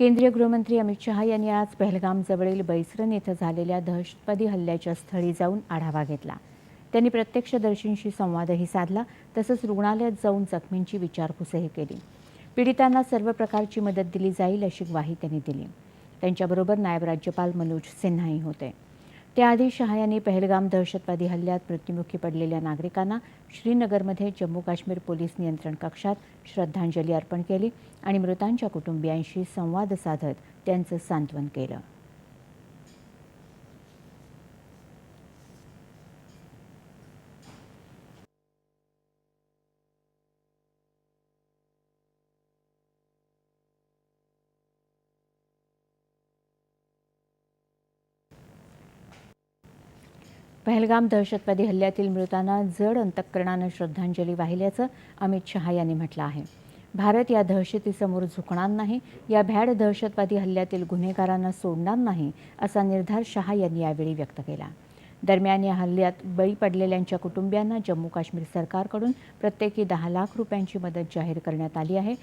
केंद्रीय गृहमंत्री अमित शहा यांनी आज पहलगामजवळील बैसरन येथे झालेल्या दहशतवादी हल्ल्याच्या स्थळी जाऊन आढावा घेतला. त्यांनी प्रत्यक्षदर्शींशी संवादही साधला तसंच रुग्णालयात जाऊन जखमींची विचारपूसही केली. पीडितांना सर्व प्रकारची मदत दिली जाईल अशी ग्वाही त्यांनी दिली. त्यांच्याबरोबर नायब राज्यपाल मनोज सिन्हाही होते. त्याआधी शहा यांनी पहलगाम दहशतवादी हल्ल्यात मृत्युमुखी पडलेल्या नागरिकांना श्रीनगरमध्ये जम्मू काश्मीर पोलीस नियंत्रण कक्षात श्रद्धांजली अर्पण केली आणि मृतांच्या कुटुंबियांशी संवाद साधत त्यांचं सांत्वन केलं. पहलगाम दहशतवादी हल्ल्यातील मृतांना जड अंतःकरणानं श्रद्धांजली वाहिल्याचं अमित शहा यांनी म्हटलं आहे. भारत या दहशतीसमोर झुकणार नाही या भ्याड दहशतवादी हल्ल्यातील गुन्हेगारांना सोडणार नाही असा निर्धार शहा यांनी यावेळी व्यक्त केला. दरम्यान या हल्ल्यात बळी पडलेल्यांच्या कुटुंबियांना जम्मू काश्मीर सरकारकडून प्रत्येकी दहा लाख रुपयांची मदत जाहीर करण्यात आली आहे.